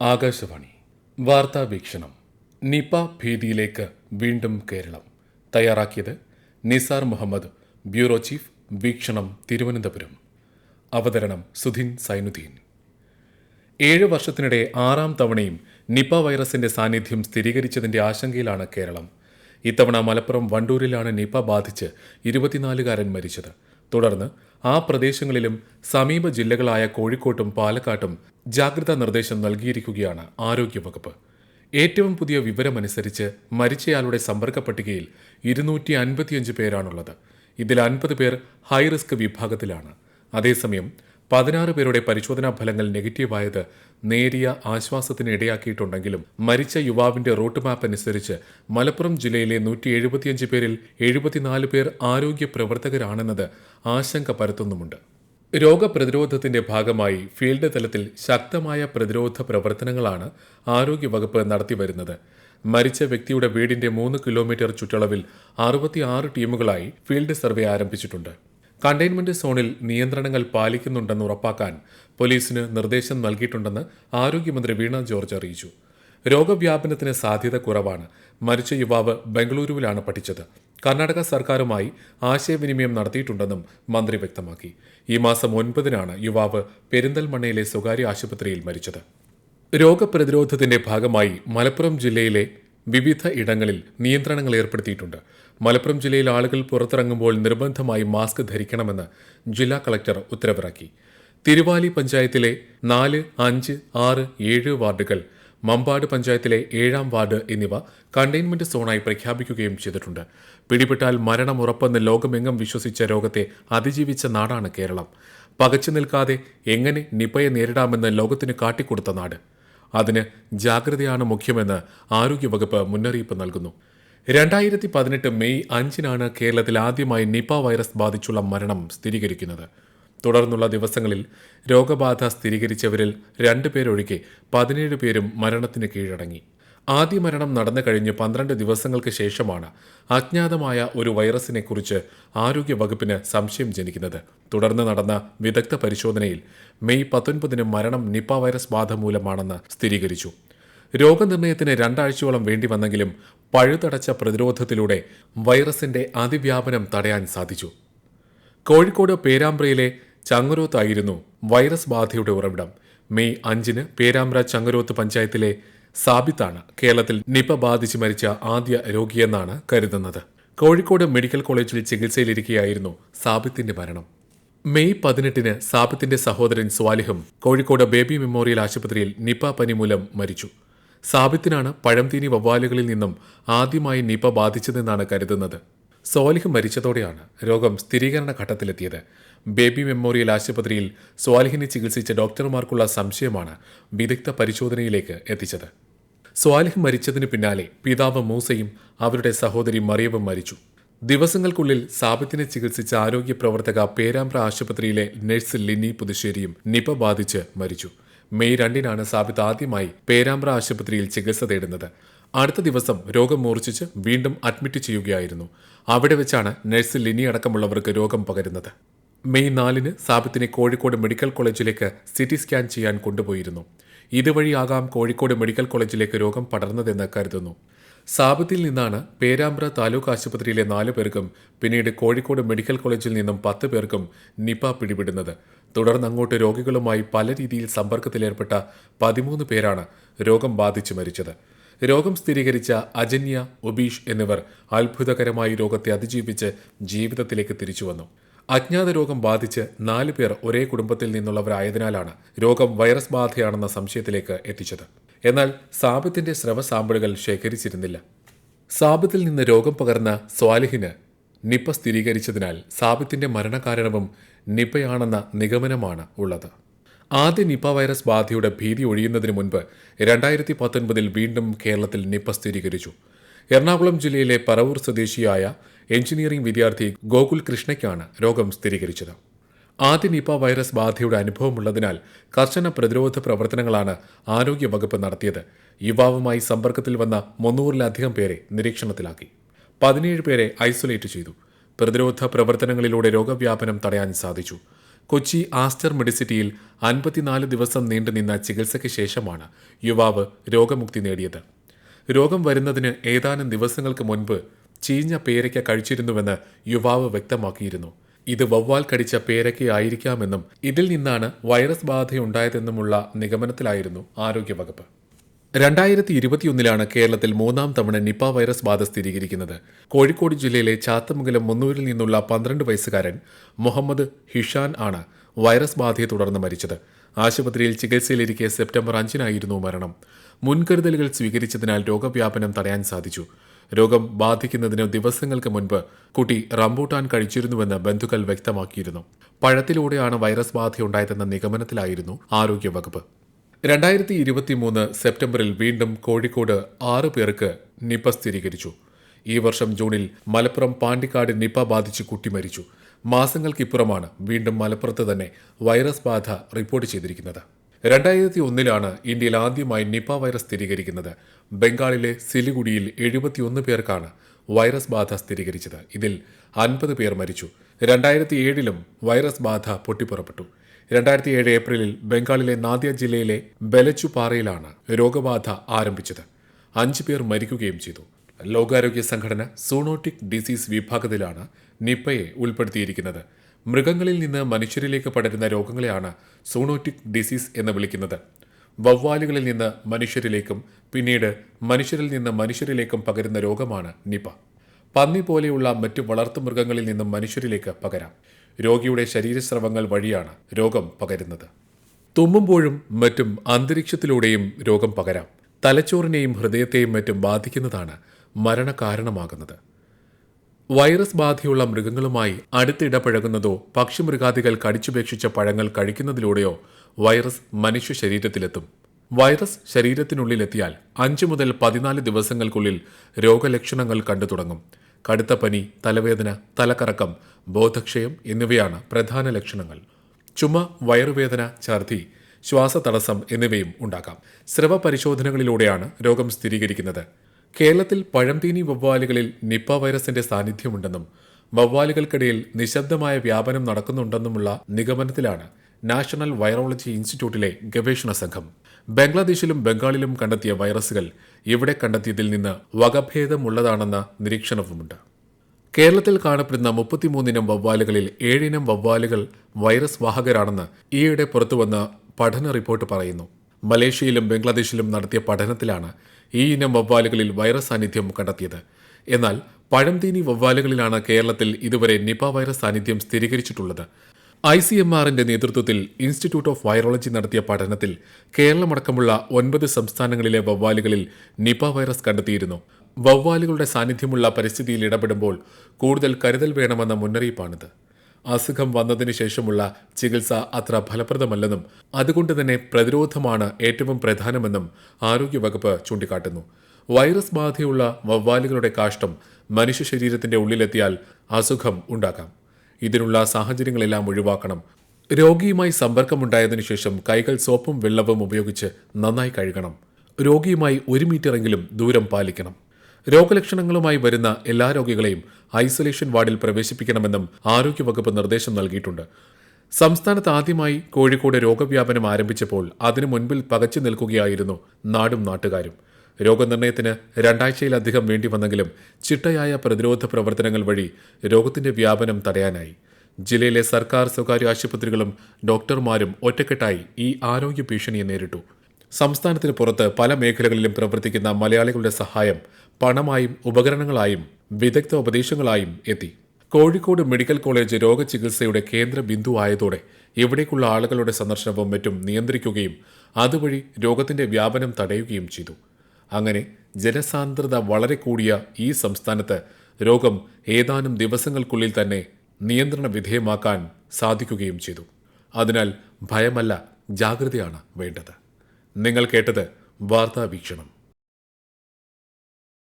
ആകാശവാണി. വാർത്താ വീക്ഷണം. നിപ ഭീതിയിലേക്ക് വീണ്ടും കേരളം. തയ്യാറാക്കിയത് നിസാർ മുഹമ്മദ്. ബ്യൂറോ ചീഫ് വീക്ഷണം തിരുവനന്തപുരം. അവതരണം സുധിൻ സൈനുദ്ദീൻ. ഏഴ് വർഷത്തിനിടെ ആറാം തവണയും നിപ വൈറസിന്റെ സാന്നിധ്യം സ്ഥിരീകരിച്ചതിന്റെ ആശങ്കയിലാണ് കേരളം. ഇത്തവണ മലപ്പുറം വണ്ടൂരിലാണ് നിപ ബാധിച്ച് ഇരുപത്തിനാലുകാരൻ മരിച്ചത്. തുടർന്ന് ആ പ്രദേശങ്ങളിലും സമീപ ജില്ലകളായ കോഴിക്കോട്ടും പാലക്കാട്ടും ജാഗ്രതാ നിർദ്ദേശം നൽകിയിരിക്കുകയാണ് ആരോഗ്യവകുപ്പ്. ഏറ്റവും പുതിയ വിവരമനുസരിച്ച് മരിച്ചയാളുടെ സമ്പർക്ക പട്ടികയിൽ ഇരുന്നൂറ്റി അൻപത്തിയഞ്ച് പേരാണുള്ളത്. ഇതിൽ അൻപത് പേർ ഹൈറിസ്ക് വിഭാഗത്തിലാണ്. അതേസമയം പതിനാറ് പേരുടെ പരിശോധനാ ഫലങ്ങൾ നെഗറ്റീവായത് നേരിയ ആശ്വാസത്തിന് ഇടയാക്കിയിട്ടുണ്ടെങ്കിലും മരിച്ച യുവാവിന്റെ റൂട്ട് മാപ്പ് അനുസരിച്ച് മലപ്പുറം ജില്ലയിലെ നൂറ്റി എഴുപത്തിയഞ്ച് പേരിൽ എഴുപത്തിനാല് പേർ ആരോഗ്യ പ്രവർത്തകരാണെന്നത് ആശങ്ക പരത്തുന്നുമുണ്ട്. രോഗപ്രതിരോധത്തിന്റെ ഭാഗമായി ഫീൽഡ് തലത്തിൽ ശക്തമായ പ്രതിരോധ പ്രവർത്തനങ്ങളാണ് ആരോഗ്യവകുപ്പ് നടത്തിവരുന്നത്. മരിച്ച വ്യക്തിയുടെ വീടിന്റെ മൂന്ന് കിലോമീറ്റർ ചുറ്റളവിൽ അറുപത്തിയാറ് ടീമുകളായി ഫീൽഡ് സർവേ ആരംഭിച്ചിട്ടുണ്ട്. കണ്ടെയ്ൻമെന്റ് സോണിൽ നിയന്ത്രണങ്ങൾ പാലിക്കുന്നുണ്ടെന്ന് ഉറപ്പാക്കാൻ പോലീസിന് നിർദ്ദേശം നൽകിയിട്ടുണ്ടെന്ന് ആരോഗ്യമന്ത്രി വീണ ജോർജ് അറിയിച്ചു. രോഗവ്യാപനത്തിന് സാധ്യത കുറവാണ്. മരിച്ച യുവാവ് ബംഗളൂരുവിലാണ് പഠിച്ചത്. കർണാടക സർക്കാരുമായി ആശയവിനിമയം നടത്തിയിട്ടുണ്ടെന്നും മന്ത്രി വ്യക്തമാക്കി. ഈ മാസം ഒൻപതിനാണ് യുവാവ് പെരിന്തൽമണ്ണയിലെ സ്വകാര്യ ആശുപത്രിയിൽ മരിച്ചത്. രോഗപ്രതിരോധത്തിന്റെ ഭാഗമായി മലപ്പുറം ജില്ലയിലെ വിവിധ ഇടങ്ങളിൽ നിയന്ത്രണങ്ങൾ ഏർപ്പെടുത്തിയിട്ടുണ്ട്. മലപ്പുറം ജില്ലയിൽ ആളുകൾ പുറത്തിറങ്ങുമ്പോൾ നിർബന്ധമായി മാസ്ക് ധരിക്കണമെന്ന് ജില്ലാ കളക്ടർ ഉത്തരവിറക്കി. തിരുവാലി പഞ്ചായത്തിലെ നാല് അഞ്ച് ആറ് ഏഴ് വാർഡുകൾ മമ്പാട് പഞ്ചായത്തിലെ ഏഴാം വാർഡ് എന്നിവ കണ്ടെയ്ൻമെന്റ് സോണായി പ്രഖ്യാപിക്കുകയും ചെയ്തിട്ടുണ്ട്. പിടിപെട്ടാൽ മരണം ഉറപ്പെന്ന് ലോകമെങ്ങും വിശ്വസിച്ച രോഗത്തെ അതിജീവിച്ച നാടാണ് കേരളം. പകച്ചു നിൽക്കാതെ എങ്ങനെ നിപയെ നേരിടാമെന്ന് ലോകത്തിന് കാട്ടിക്കൊടുത്ത നാട്. അതിന് ജാഗ്രതയാണ് മുഖ്യമെന്ന് ആരോഗ്യവകുപ്പ് മുന്നറിയിപ്പ് നൽകുന്നു. രണ്ടായിരത്തി പതിനെട്ട് മെയ് അഞ്ചിനാണ് കേരളത്തിൽ ആദ്യമായി നിപ വൈറസ് ബാധിച്ചുള്ള മരണം സ്ഥിരീകരിക്കുന്നത്. തുടർന്നുള്ള ദിവസങ്ങളിൽ രോഗബാധ സ്ഥിരീകരിച്ചവരിൽ രണ്ട് പേരൊഴികെ പതിനേഴ് പേരും മരണത്തിന് കീഴടങ്ങി. ആദ്യ മരണം നടന്നു കഴിഞ്ഞ് പന്ത്രണ്ട് ദിവസങ്ങൾക്ക് ശേഷമാണ് അജ്ഞാതമായ ഒരു വൈറസിനെക്കുറിച്ച് ആരോഗ്യവകുപ്പിന് സംശയം ജനിക്കുന്നത്. തുടർന്ന് നടന്ന വിദഗ്ധ പരിശോധനയിൽ മെയ് പത്തൊൻപതിന് മരണം നിപ വൈറസ് ബാധ മൂലമാണെന്ന് സ്ഥിരീകരിച്ചു. രോഗനിർണയത്തിന് രണ്ടാഴ്ചയോളം വേണ്ടി വന്നെങ്കിലും പഴുതടച്ച പ്രതിരോധത്തിലൂടെ വൈറസിന്റെ അതിവ്യാപനം തടയാൻ സാധിച്ചു. കോഴിക്കോട് പേരാമ്പ്രയിലെ ചങ്ങരോത്തായിരുന്നു വൈറസ് ബാധയുടെ ഉറവിടം. മെയ് അഞ്ചിന് പേരാമ്പ്ര ചങ്ങരോത്ത് പഞ്ചായത്തിലെ സാബിത്താണ് കേരളത്തിൽ നിപ ബാധിച്ച് മരിച്ച ആദ്യ രോഗിയെന്നാണ് കരുതുന്നത്. കോഴിക്കോട് മെഡിക്കൽ കോളേജിൽ ചികിത്സയിലിരിക്കെയായിരുന്നു സാബിത്തിന്റെ മരണം. മെയ് പതിനെട്ടിന് സാബിത്തിന്റെ സഹോദരൻ സ്വാലിഹും കോഴിക്കോട് ബേബി മെമ്മോറിയൽ ആശുപത്രിയിൽ നിപ പനി മൂലം മരിച്ചു. സാബിത്തിനാണ് പഴംതീനി വവ്വാലുകളിൽ നിന്നും ആദ്യമായി നിപ ബാധിച്ചതെന്നാണ് കരുതുന്നത്. സ്വാലിഹ് മരിച്ചതോടെയാണ് രോഗം സ്ഥിരീകരണ ഘട്ടത്തിലെത്തിയത്. ബേബി മെമ്മോറിയൽ ആശുപത്രിയിൽ സ്വാലിഹിനെ ചികിത്സിച്ച ഡോക്ടർമാർക്കുള്ള സംശയമാണ് വിദഗ്ധ പരിശോധനയിലേക്ക് എത്തിച്ചത്. സ്വാലിഹ് മരിച്ചതിന് പിന്നാലെ പിതാവ് മൂസയും അവരുടെ സഹോദരി മറിയവും മരിച്ചു. ദിവസങ്ങൾക്കുള്ളിൽ സാബിത്തിനെ ചികിത്സിച്ച ആരോഗ്യ പ്രവർത്തക പേരാമ്പ്ര ആശുപത്രിയിലെ നഴ്സ് ലിനി പുതുശ്ശേരിയും നിപ ബാധിച്ച് മരിച്ചു. മെയ് രണ്ടിനാണ് സാബിത്ത് ആദ്യമായി പേരാമ്പ്ര ആശുപത്രിയിൽ ചികിത്സ തേടുന്നത്. അടുത്ത ദിവസം രോഗം മൂർച്ഛിച്ച് വീണ്ടും അഡ്മിറ്റ് ചെയ്യുകയായിരുന്നു. അവിടെ വെച്ചാണ് നഴ്സ് ലിനി അടക്കമുള്ളവർക്ക് രോഗം പകരുന്നത്. മെയ് നാലിന് സാബിത്തിനെ കോഴിക്കോട് മെഡിക്കൽ കോളേജിലേക്ക് സിറ്റി സ്കാൻ ചെയ്യാൻ കൊണ്ടുപോയിരുന്നു. ഇതുവഴിയാകാം കോഴിക്കോട് മെഡിക്കൽ കോളേജിലേക്ക് രോഗം പടർന്നതെന്ന് കരുതുന്നു. സാബത്തിൽ നിന്നാണ് പേരാമ്പ്ര താലൂക്ക് ആശുപത്രിയിലെ നാലു പേർക്കും പിന്നീട് കോഴിക്കോട് മെഡിക്കൽ കോളേജിൽ നിന്നും പത്ത് പേർക്കും നിപ പിടിപെടുന്നത്. തുടർന്ന് അങ്ങോട്ട് രോഗികളുമായി പല രീതിയിൽ സമ്പർക്കത്തിലേർപ്പെട്ട പതിമൂന്ന് പേരാണ് രോഗം ബാധിച്ച് മരിച്ചത്. രോഗം സ്ഥിരീകരിച്ച അജന്യ ഒബീഷ് എന്നിവർ അത്ഭുതകരമായി രോഗത്തെ അതിജീവിച്ച് ജീവിതത്തിലേക്ക് തിരിച്ചു വന്നു. അജ്ഞാത രോഗം ബാധിച്ച് നാല് പേർ ഒരേ കുടുംബത്തിൽ നിന്നുള്ളവരായതിനാലാണ് രോഗം വൈറസ് ബാധയാണെന്ന സംശയത്തിലേക്ക് എത്തിച്ചത്. എന്നാൽ സാബിത്തിന്റെ സ്രവ സാമ്പിളുകൾ ശേഖരിച്ചിരുന്നില്ല. സാബിത്തിൽ നിന്ന് രോഗം പകർന്ന സ്വാലിഹിന് നിപ്പ സ്ഥിരീകരിച്ചതിനാൽ സാബിത്തിന്റെ മരണകാരണവും നിപ്പയാണെന്ന നിഗമനമാണ് ഉള്ളത്. ആദ്യ നിപ വൈറസ് ബാധയുടെ ഭീതി ഒഴിയുന്നതിന് മുൻപ് രണ്ടായിരത്തി പത്തൊൻപതിൽ വീണ്ടും കേരളത്തിൽ നിപ സ്ഥിരീകരിച്ചു. എറണാകുളം ജില്ലയിലെ പറവൂർ സ്വദേശിയായ എഞ്ചിനീയറിംഗ് വിദ്യാർത്ഥി ഗോകുൽ കൃഷ്ണയ്ക്കാണ് രോഗം സ്ഥിരീകരിച്ചത്. ആദ്യ നിപ വൈറസ് ബാധയുടെ അനുഭവമുള്ളതിനാൽ കർശന പ്രതിരോധ പ്രവർത്തനങ്ങളാണ് ആരോഗ്യവകുപ്പ് നടത്തിയത്. യുവാവുമായി സമ്പർക്കത്തിൽ വന്ന മുന്നൂറിലധികം പേരെ നിരീക്ഷണത്തിലാക്കി. പതിനേഴ് പേരെ ഐസൊലേറ്റ് ചെയ്തു. പ്രതിരോധ പ്രവർത്തനങ്ങളിലൂടെ രോഗവ്യാപനം തടയാൻ സാധിച്ചു. കൊച്ചി ആസ്റ്റർ മെഡിസിറ്റിയിൽ അൻപത്തിനാല് ദിവസം നീണ്ടുനിന്ന ചികിത്സയ്ക്ക് ശേഷമാണ് യുവാവ് രോഗമുക്തി നേടിയത്. രോഗം വരുന്നതിന് ഏതാനും ദിവസങ്ങൾക്ക് മുൻപ് ചീഞ്ഞ പേരയ്ക്ക കഴിച്ചിരുന്നുവെന്ന് യുവാവ് വ്യക്തമാക്കിയിരുന്നു. ഇത് വവ്വാൽ കടിച്ച പേരയ്ക്കയായിരിക്കാമെന്നും ഇതിൽ നിന്നാണ് വൈറസ് ബാധയുണ്ടായതെന്നുമുള്ള നിഗമനത്തിലായിരുന്നു ആരോഗ്യവകുപ്പ്. രണ്ടായിരത്തി ഇരുപത്തിയൊന്നിലാണ് കേരളത്തിൽ മൂന്നാം തവണ നിപ വൈറസ് ബാധ സ്ഥിരീകരിക്കുന്നത്. കോഴിക്കോട് ജില്ലയിലെ ചാത്തമംഗലം മുന്നൂരിൽ നിന്നുള്ള പന്ത്രണ്ട് വയസ്സുകാരൻ മുഹമ്മദ് ഹിഷാൻ ആണ് വൈറസ് ബാധയെ തുടർന്ന് മരിച്ചത്. ആശുപത്രിയിൽ ചികിത്സയിലിരിക്കെ സെപ്റ്റംബർ അഞ്ചിനായിരുന്നു മരണം. മുൻകരുതലുകൾ സ്വീകരിച്ചതിനാൽ രോഗവ്യാപനം തടയാൻ സാധിച്ചു. രോഗം ബാധിക്കുന്നതിന് ദിവസങ്ങൾക്ക് മുൻപ് കുട്ടി റംബൂട്ടാൻ കഴിച്ചിരുന്നുവെന്ന് ബന്ധുക്കൾ വ്യക്തമാക്കിയിരുന്നു. പഴത്തിലൂടെയാണ് വൈറസ് ബാധയുണ്ടായതെന്ന നിഗമനത്തിലായിരുന്നു ആരോഗ്യവകുപ്പ്. രണ്ടായിരത്തി ഇരുപത്തിമൂന്ന് സെപ്റ്റംബറിൽ വീണ്ടും കോഴിക്കോട് ആറ് പേർക്ക് നിപ സ്ഥിരീകരിച്ചു. ഈ വർഷം ജൂണിൽ മലപ്പുറം പാണ്ടിക്കാട് നിപ ബാധിച്ച് കുട്ടി മരിച്ചു മാസങ്ങൾക്കിപ്പുറമാണ് വീണ്ടും മലപ്പുറത്ത് തന്നെ വൈറസ് ബാധ റിപ്പോർട്ട് ചെയ്തിരിക്കുന്നത്. രണ്ടായിരത്തി ഒന്നിലാണ് ഇന്ത്യയിൽ ആദ്യമായി നിപ വൈറസ് സ്ഥിരീകരിക്കുന്നത്. ബംഗാളിലെ സിലിഗുഡിയിൽ എഴുപത്തിയൊന്ന് പേർക്കാണ് വൈറസ് ബാധ സ്ഥിരീകരിച്ചത്. ഇതിൽ അൻപത് പേർ മരിച്ചു. രണ്ടായിരത്തി ഏഴിലും വൈറസ് ബാധ പൊട്ടിപ്പുറപ്പെട്ടു. രണ്ടായിരത്തി ഏഴ് ഏപ്രിലിൽ ബംഗാളിലെ നാദിയ ജില്ലയിലെ ബലച്ചുപാറയിലാണ് രോഗബാധ ആരംഭിച്ചത്. അഞ്ചു പേർ മരിക്കുകയും ചെയ്തു. ലോകാരോഗ്യ സംഘടന സോണോട്ടിക് ഡിസീസ് വിഭാഗത്തിലാണ് നിപ്പയെ ഉൾപ്പെടുത്തിയിരിക്കുന്നത്. മൃഗങ്ങളിൽ നിന്ന് മനുഷ്യരിലേക്ക് പടരുന്ന രോഗങ്ങളെയാണ് സോണോട്ടിക് ഡിസീസ് എന്ന് വിളിക്കുന്നത്. വവ്വാലുകളിൽ നിന്ന് മനുഷ്യരിലേക്കും പിന്നീട് മനുഷ്യരിൽ നിന്ന് മനുഷ്യരിലേക്കും പകരുന്ന രോഗമാണ് നിപ പന്നി പോലെയുള്ള മറ്റു വളർത്തുമൃഗങ്ങളിൽ നിന്നും മനുഷ്യരിലേക്ക് പകരാം. രോഗിയുടെ ശരീരസ്രവങ്ങൾ വഴിയാണ് രോഗം പകരുന്നത്. തുമ്മുമ്പോഴും മറ്റും അന്തരീക്ഷത്തിലൂടെയും രോഗം പകരാം. തലച്ചോറിനെയും ഹൃദയത്തെയും മറ്റും ബാധിക്കുന്നതാണ് മരണകാരണമാകുന്നത്. വൈറസ് ബാധയുള്ള മൃഗങ്ങളുമായി അടുത്തിടപഴകുന്നതോ പക്ഷിമൃഗാദികൾ കടിച്ചുപേക്ഷിച്ച പഴങ്ങൾ കഴിക്കുന്നതിലൂടെയോ വൈറസ് മനുഷ്യ ശരീരത്തിലെത്തും. വൈറസ് ശരീരത്തിനുള്ളിലെത്തിയാൽ അഞ്ചു മുതൽ പതിനാല് ദിവസങ്ങൾക്കുള്ളിൽ രോഗലക്ഷണങ്ങൾ കണ്ടു തുടങ്ങും കടുത്ത പനി തലവേദന തലക്കറക്കം ബോധക്ഷയം എന്നിവയാണ് പ്രധാന ലക്ഷണങ്ങൾ. ചുമ വയറുവേദന ഛർദി ശ്വാസതടസ്സം എന്നിവയും ഉണ്ടാകാം. സ്രവ പരിശോധനകളിലൂടെയാണ് രോഗം സ്ഥിരീകരിക്കുന്നത്. കേരളത്തിൽ പഴംതീനി വവ്വാലുകളിൽ നിപ്പ വൈറസിന്റെ സാന്നിധ്യമുണ്ടെന്നും വവ്വാലുകൾക്കിടയിൽ നിശബ്ദമായ വ്യാപനം നടക്കുന്നുണ്ടെന്നുമുള്ള നിഗമനത്തിലാണ് നാഷണൽ വൈറോളജി ഇൻസ്റ്റിറ്റ്യൂട്ടിലെ ഗവേഷണ സംഘം. ബംഗ്ലാദേശിലും ബംഗാളിലും കണ്ടെത്തിയ വൈറസുകൾ ഇവിടെ കണ്ടെത്തിയതിൽ നിന്ന് വകഭേദമുള്ളതാണെന്ന നിരീക്ഷണവുമുണ്ട്. കേരളത്തിൽ കാണപ്പെടുന്ന മുപ്പത്തിമൂന്നിനം വവ്വാലുകളിൽ ഏഴിനം വവ്വാലുകൾ വൈറസ് വാഹകരാണെന്ന് ഈയിടെ പുറത്തുവന്ന പഠന റിപ്പോർട്ട് പറയുന്നു. മലേഷ്യയിലും ബംഗ്ലാദേശിലും നടത്തിയ പഠനത്തിലാണ് ഈ ഇനം വവ്വാലുകളിൽ വൈറസ് സാന്നിധ്യം കണ്ടെത്തിയത്. എന്നാൽ പഴംതീനി വവ്വാലുകളിലാണ് കേരളത്തിൽ ഇതുവരെ നിപ വൈറസ് സാന്നിധ്യം സ്ഥിരീകരിച്ചിട്ടുള്ളത്. ഐ സി എം ആറിന്റെ നേതൃത്വത്തിൽ ഇൻസ്റ്റിറ്റ്യൂട്ട് ഓഫ് വൈറോളജി നടത്തിയ പഠനത്തിൽ കേരളമടക്കമുള്ള ഒൻപത് സംസ്ഥാനങ്ങളിലെ വവ്വാലുകളിൽ നിപ വൈറസ് കണ്ടെത്തിയിരുന്നു. വവ്വാലുകളുടെ സാന്നിധ്യമുള്ള പരിസ്ഥിതിയിൽ ഇടപെടുമ്പോൾ കൂടുതൽ കരുതൽ വേണമെന്ന മുന്നറിയിപ്പാണിത്. അസുഖം വന്നതിനു ശേഷമുള്ള ചികിത്സ അത്ര ഫലപ്രദമല്ലെന്നും അതുകൊണ്ട് തന്നെ പ്രതിരോധമാണ് ഏറ്റവും പ്രധാനമെന്നും ആരോഗ്യവകുപ്പ് ചൂണ്ടിക്കാട്ടുന്നു. വൈറസ് ബാധയുള്ള വവ്വാലുകളുടെ കാഷ്ടം മനുഷ്യ ശരീരത്തിന്റെ ഉള്ളിലെത്തിയാൽ അസുഖം ഉണ്ടാക്കാം ഇതിനുള്ള സാഹചര്യങ്ങളെല്ലാം ഒഴിവാക്കണം. രോഗിയുമായി സമ്പർക്കമുണ്ടായതിനു ശേഷം കൈകൾ സോപ്പും വെള്ളവും ഉപയോഗിച്ച് നന്നായി കഴുകണം. രോഗിയുമായി ഒരു മീറ്ററെങ്കിലും ദൂരം പാലിക്കണം. രോഗലക്ഷണങ്ങളുമായി വരുന്ന എല്ലാ രോഗികളെയും ഐസൊലേഷൻ വാർഡിൽ പ്രവേശിപ്പിക്കണമെന്നും ആരോഗ്യവകുപ്പ് നിർദ്ദേശം നൽകിയിട്ടുണ്ട്. സംസ്ഥാനത്ത് ആദ്യമായി കോഴിക്കോട് രോഗവ്യാപനം ആരംഭിച്ചപ്പോൾ അതിനു മുൻപിൽ പകച്ചു നിൽക്കുകയായിരുന്നു നാടും നാട്ടുകാരും. രോഗനിർണയത്തിന് രണ്ടാഴ്ചയിലധികം വേണ്ടി വന്നെങ്കിലും ചിട്ടയായ പ്രതിരോധ പ്രവർത്തനങ്ങൾ വഴി രോഗത്തിന്റെ വ്യാപനം തടയാനായി. ജില്ലയിലെ സർക്കാർ സ്വകാര്യ ആശുപത്രികളും ഡോക്ടർമാരും ഒറ്റക്കെട്ടായി ഈ ആരോഗ്യ ഭീഷണിയെ നേരിട്ടു. സംസ്ഥാനത്തിന് പുറത്ത് പല മേഖലകളിലും പ്രവർത്തിക്കുന്ന മലയാളികളുടെ സഹായം പണമായും ഉപകരണങ്ങളായും വിദഗ്ധ ഉപദേശങ്ങളായും എത്തി. കോഴിക്കോട് മെഡിക്കൽ കോളേജ് രോഗചികിത്സയുടെ കേന്ദ്ര ബിന്ദു ആയതോടെ ഇവിടേക്കുള്ള ആളുകളുടെ സന്ദർശനവും മറ്റും നിയന്ത്രിക്കുകയും അതുവഴി രോഗത്തിന്റെ വ്യാപനം തടയുകയും ചെയ്തു. അങ്ങനെ ജനസാന്ദ്രത വളരെ കൂടിയ ഈ സംസ്ഥാനത്ത് രോഗം ഏതാനും ദിവസങ്ങൾക്കുള്ളിൽ തന്നെ നിയന്ത്രണ വിധേയമാക്കാൻ സാധിക്കുകയും ചെയ്തു. അതിനാൽ ഭയമല്ല ജാഗ്രതയാണ് വേണ്ടത്. നിങ്ങൾ കേട്ടത് വാർത്താ വീക്ഷണം.